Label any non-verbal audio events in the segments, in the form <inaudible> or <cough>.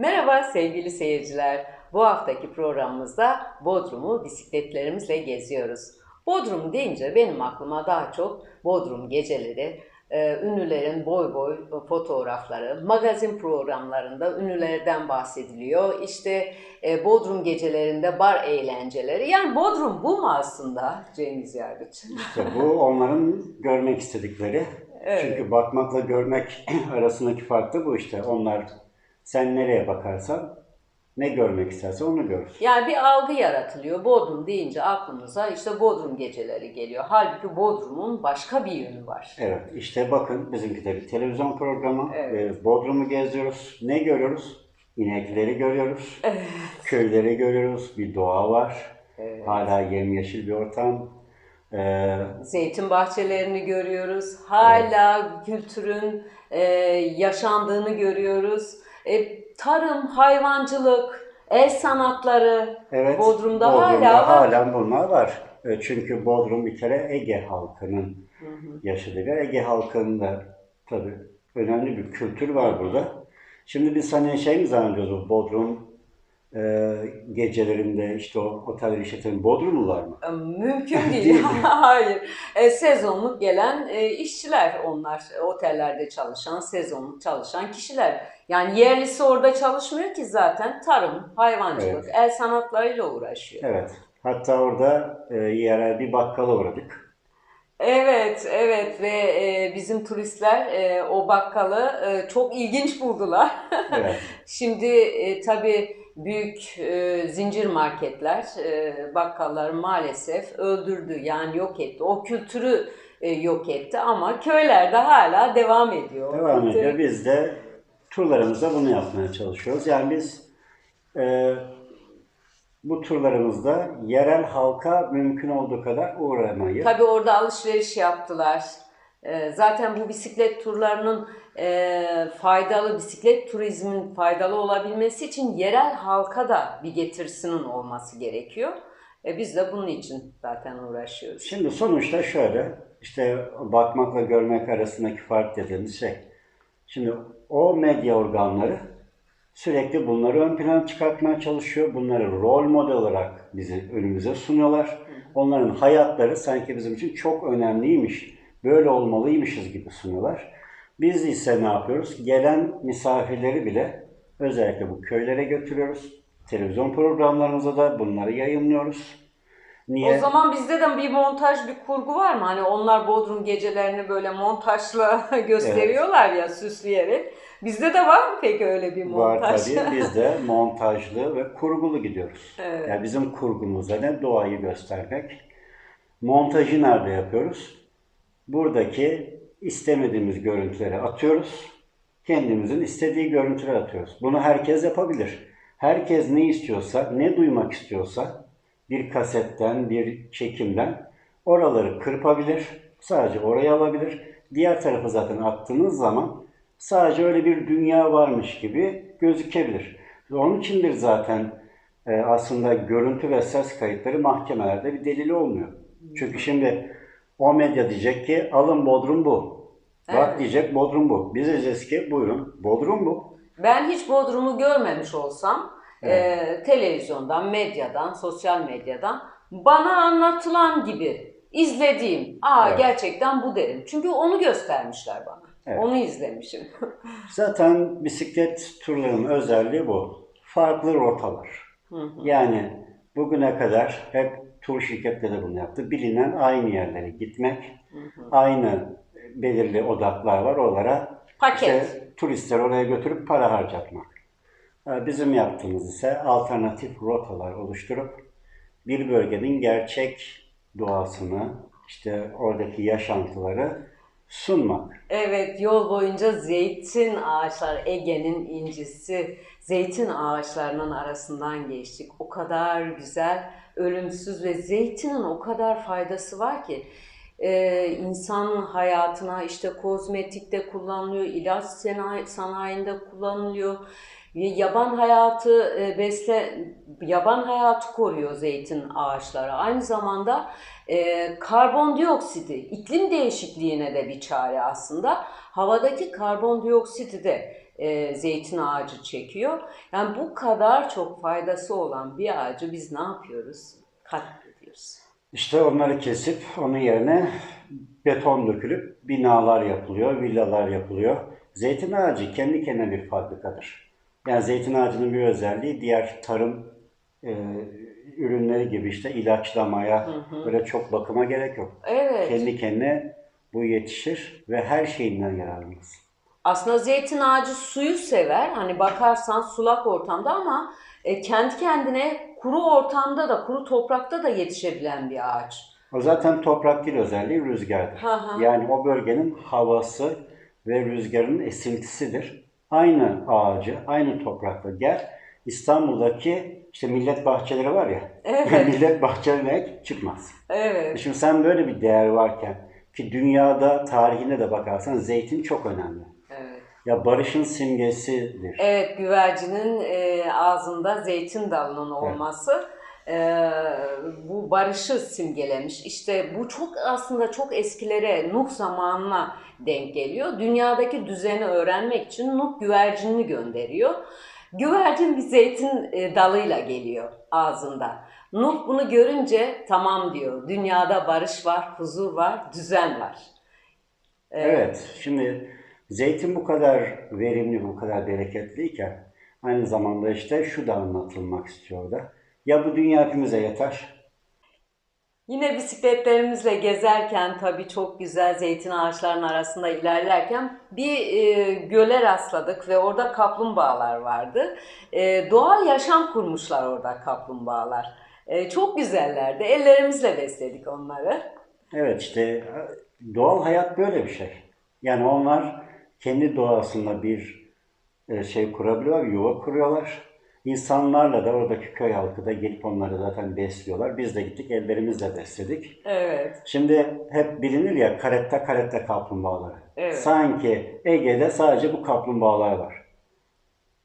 Merhaba sevgili seyirciler. Bu haftaki programımızda Bodrum'u bisikletlerimizle geziyoruz. Bodrum deyince benim aklıma daha çok Bodrum geceleri, e, ünlülerin boy boy fotoğrafları, magazin programlarında ünlülerden bahsediliyor. İşte e, Bodrum gecelerinde bar eğlenceleri. Yani Bodrum bu mu aslında Cengiz Yargıç? İşte bu onların görmek istedikleri. Evet. Çünkü bakmakla görmek <clears throat> arasındaki fark da bu işte. Onlar sen nereye bakarsan ne görmek istersen onu görürsün. Yani bir algı yaratılıyor. Bodrum deyince aklımıza işte Bodrum geceleri geliyor. Halbuki Bodrum'un başka bir yönü var. Evet işte bakın bizimki de bir televizyon programı. Evet. Ee, Bodrum'u geziyoruz. Ne görüyoruz? İnekleri görüyoruz. Köyleri görüyoruz. Bir doğa var. Evet. Hala yemyeşil bir ortam. Ee, Zeytin bahçelerini görüyoruz. Hala kültürün e, yaşandığını görüyoruz. E, tarım, hayvancılık, el sanatları Evet. Bodrum'da, Bodrum'da hala var. halen bunlar var. E, Çünkü Bodrum bir kere Ege halkının yaşadığı bir Ege halkının da tabii önemli bir kültür var burada. Şimdi biz hani şey mi zannediyoruz Bodrum e, gecelerinde işte o oteller işleten Bodrumlular mı? E, Mümkün <laughs> değil. Değil. <laughs> Hayır. E, sezonluk gelen e, işçiler onlar. Otellerde çalışan, sezonluk çalışan kişiler. Yani yerlisi orada çalışmıyor ki zaten. Tarım, hayvancılık, Evet. el sanatlarıyla uğraşıyor. Evet. Hatta orada e, yerel bir bakkala uğradık. Evet, evet ve e, bizim turistler e, o bakkalı e, çok ilginç buldular. <laughs> Evet. Şimdi e, tabii büyük e, zincir marketler e, bakkalları maalesef öldürdü yani yok etti. O kültürü e, yok etti ama köylerde hala devam ediyor. Devam Kültür- ediyor. Biz de turlarımızda bunu yapmaya çalışıyoruz. Yani biz e, bu turlarımızda yerel halka mümkün olduğu kadar uğramayı Tabii orada alışveriş yaptılar. Ee, Zaten bu bisiklet turlarının e, faydalı, bisiklet turizmin faydalı olabilmesi için yerel halka da bir getirisinin olması gerekiyor. E, Biz de bunun için zaten uğraşıyoruz. Şimdi sonuçta şöyle, işte bakmakla görmek arasındaki fark dediğimiz şey. Şimdi o medya organları sürekli bunları ön plana çıkartmaya çalışıyor. Bunları rol model olarak bizi önümüze sunuyorlar. Onların hayatları sanki bizim için çok önemliymiş, böyle olmalıymışız gibi sunuyorlar. Biz ise ne yapıyoruz? Gelen misafirleri bile özellikle bu köylere götürüyoruz. Televizyon programlarımızda da bunları yayınlıyoruz. Niye? O zaman bizde de bir montaj, bir kurgu var mı? Hani onlar Bodrum gecelerini böyle montajla <laughs> gösteriyorlar ya süsleyerek. Bizde de var mı peki öyle bir montaj? Var tabii. Biz <laughs> de montajlı ve kurgulu gidiyoruz. Evet. Yani bizim kurgumuzda ne doğayı göstermek. Montajı nerede yapıyoruz? Buradaki istemediğimiz görüntüleri atıyoruz. Kendimizin istediği görüntüleri atıyoruz. Bunu herkes yapabilir. Herkes ne istiyorsa, ne duymak istiyorsa bir kasetten, bir çekimden oraları kırpabilir. Sadece orayı alabilir. Diğer tarafı zaten attığınız zaman sadece öyle bir dünya varmış gibi gözükebilir. Onun içindir zaten e, aslında görüntü ve ses kayıtları mahkemelerde bir delili olmuyor. Çünkü şimdi o medya diyecek ki alın Bodrum bu. Bak Evet. diyecek Bodrum bu. Biz diyeceğiz ki buyurun Bodrum bu. Ben hiç Bodrum'u görmemiş olsam e, televizyondan, medyadan, sosyal medyadan bana anlatılan gibi izlediğim, aa Evet. gerçekten bu derim. Çünkü onu göstermişler bana. Evet. Onu izlemişim. <laughs> Zaten bisiklet turlarının özelliği bu. Farklı rotalar. Hı hı. Yani bugüne kadar hep tur şirketleri bunu yaptı. Bilinen aynı yerlere gitmek, aynı belirli odaklar var. Oralara Paket. işte turistleri oraya götürüp para harcatmak. Ee, Bizim yaptığımız ise alternatif rotalar oluşturup bir bölgenin gerçek doğasını, işte oradaki yaşantıları sunmak. Evet, yol boyunca zeytin ağaçlar, Ege'nin incisi, zeytin ağaçlarının arasından geçtik. O kadar güzel, ölümsüz ve zeytinin o kadar faydası var ki e, insanın hayatına işte kozmetikte kullanılıyor, ilaç sanayi, sanayinde kullanılıyor. Yaban hayatı e, besle yaban hayatı koruyor zeytin ağaçları. Aynı zamanda e, karbondioksiti, iklim değişikliğine de bir çare aslında. Havadaki karbondioksiti de e, zeytin ağacı çekiyor. Yani bu kadar çok faydası olan bir ağacı biz ne yapıyoruz? Katlediyoruz. İşte onları kesip onun yerine beton dökülüp binalar yapılıyor, villalar yapılıyor. Zeytin ağacı kendi kendine bir fabrikadır. Yani zeytin ağacının bir özelliği diğer tarım e, ürünleri gibi işte ilaçlamaya, böyle çok bakıma gerek yok. Evet. Kendi kendine bu yetişir ve her şeyinden yararlanırız. Aslında zeytin ağacı suyu sever. Hani bakarsan sulak ortamda ama e, kendi kendine kuru ortamda da, kuru toprakta da yetişebilen bir ağaç. O zaten toprak değil özelliği rüzgardır. Hı hı. Yani o bölgenin havası ve rüzgarının esintisidir. Aynı ağacı, aynı toprakta gel. İstanbul'daki işte millet bahçeleri var ya. Evet. <laughs> millet bahçelerine çıkmaz. Evet. Şimdi sen böyle bir değer varken ki dünyada tarihine de bakarsan zeytin çok önemli. Evet. Ya barışın simgesidir. Evet, güvercinin e, ağzında zeytin dalının olması e, bu barışı simgelemiş. İşte bu çok aslında çok eskilere Nuh zamanına denk geliyor. Dünyadaki düzeni öğrenmek için Nuh güvercinini gönderiyor. Güvercin bir zeytin e, dalıyla geliyor ağzında. Nuh bunu görünce tamam diyor. Dünyada barış var, huzur var, düzen var. Evet, şimdi zeytin bu kadar verimli, bu kadar bereketliyken aynı zamanda işte şu da anlatılmak istiyor da. Ya bu dünya hepimize yeter. Yine bisikletlerimizle gezerken tabii çok güzel zeytin ağaçlarının arasında ilerlerken bir e, göle rastladık ve orada kaplumbağalar vardı. E, doğal yaşam kurmuşlar orada kaplumbağalar. E, çok güzellerdi. Ellerimizle besledik onları. Evet işte doğal hayat böyle bir şey. Yani onlar kendi doğasında bir e, şey kurabiliyorlar, yuva kuruyorlar. İnsanlarla da oradaki köy halkı da gelip onları zaten besliyorlar. Biz de gittik ellerimizle besledik. Evet. Şimdi hep bilinir ya karetta karetta kaplumbağaları. Evet. Sanki Ege'de sadece bu kaplumbağalar var.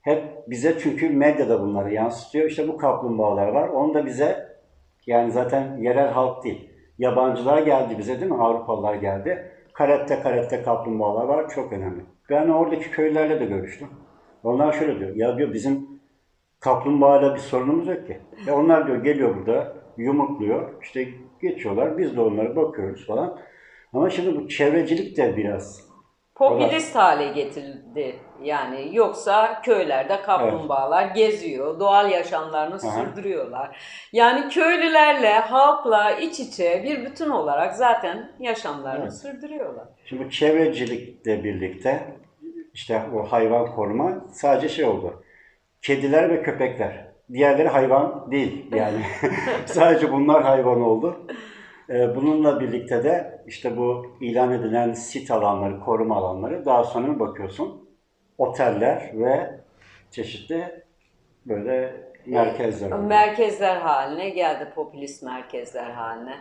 Hep bize çünkü medyada bunları yansıtıyor. İşte bu kaplumbağalar var. Onu da bize yani zaten yerel halk değil. Yabancılar geldi bize değil mi? Avrupalılar geldi. Karette karette kaplumbağalar var. Çok önemli. Ben oradaki köylerle de görüştüm. Onlar şöyle diyor. Ya diyor bizim kaplumbağayla bir sorunumuz yok ki. Ya onlar diyor geliyor burada yumurtluyor. İşte geçiyorlar. Biz de onlara bakıyoruz falan. Ama şimdi bu çevrecilik de biraz Popülist hale getirildi. Yani yoksa köylerde kaplumbağalar geziyor, doğal yaşamlarını sürdürüyorlar. Yani köylülerle, halkla iç içe bir bütün olarak zaten yaşamlarını Evet. sürdürüyorlar. Şimdi çevrecilikle birlikte işte o hayvan koruma sadece şey oldu. Kediler ve köpekler. Diğerleri hayvan değil yani. <laughs> sadece bunlar hayvan oldu. Ee, Bununla birlikte de işte bu ilan edilen sit alanları, koruma alanları daha sonra bakıyorsun oteller ve çeşitli böyle merkezler. Merkezler haline geldi, popülist merkezler haline.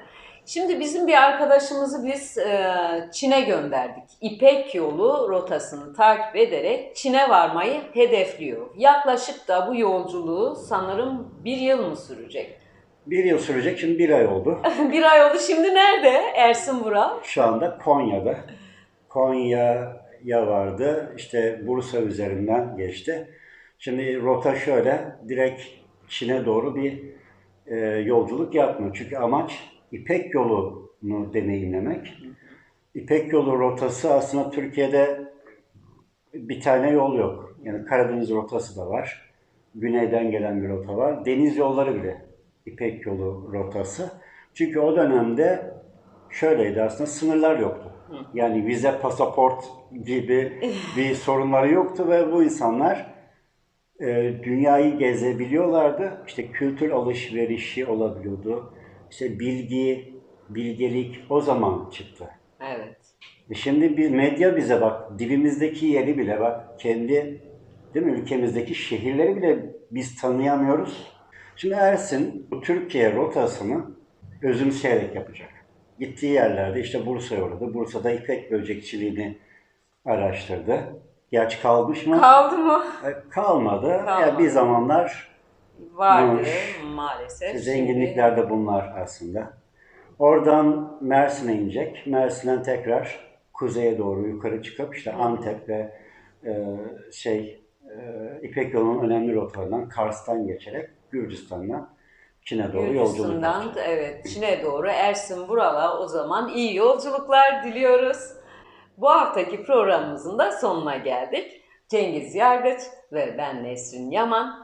Şimdi bizim bir arkadaşımızı biz e, Çin'e gönderdik. İpek yolu rotasını takip ederek Çin'e varmayı hedefliyor. Yaklaşık da bu yolculuğu sanırım bir yıl mı sürecek? Bir yıl sürecek, şimdi bir ay oldu. <laughs> bir ay oldu. Şimdi nerede Ersin Vural? Şu anda Konya'da. Konya'ya vardı. İşte Bursa üzerinden geçti. Şimdi rota şöyle. Direkt Çin'e doğru bir e, yolculuk yapmıyor. Çünkü amaç İpek yolunu deneyimlemek. İpek yolu rotası aslında Türkiye'de bir tane yol yok. Yani Karadeniz rotası da var. Güneyden gelen bir rota var. Deniz yolları bile İpek yolu rotası. Çünkü o dönemde şöyleydi aslında sınırlar yoktu. Yani vize, pasaport gibi bir <laughs> sorunları yoktu ve bu insanlar e, dünyayı gezebiliyorlardı. İşte kültür alışverişi olabiliyordu. İşte bilgi, bilgelik o zaman çıktı. Evet. E Şimdi bir medya bize bak dibimizdeki yeri bile bak kendi değil mi ülkemizdeki şehirleri bile biz tanıyamıyoruz. Şimdi Ersin bu Türkiye rotasını özümseyerek yapacak. Gittiği yerlerde işte Bursa'ya uğradı. Bursa'da ipek böcekçiliğini araştırdı. Gerçi kalmış mı? Kaldı mı? E, Kalmadı. Ya Kalmadı. bir zamanlar Vardı Varmış. maalesef. zenginlikler de bunlar aslında. Oradan Mersin'e inecek. Mersin'den tekrar kuzeye doğru yukarı çıkıp işte Antep ve e, şey e, İpek yolunun önemli rotalarından Kars'tan geçerek Gürcistan'dan Çin'e doğru yolculuk yapacağız. evet Çin'e doğru Ersin Vural'a o zaman iyi yolculuklar diliyoruz. Bu haftaki programımızın da sonuna geldik. Cengiz Yargıç ve ben Nesrin Yaman.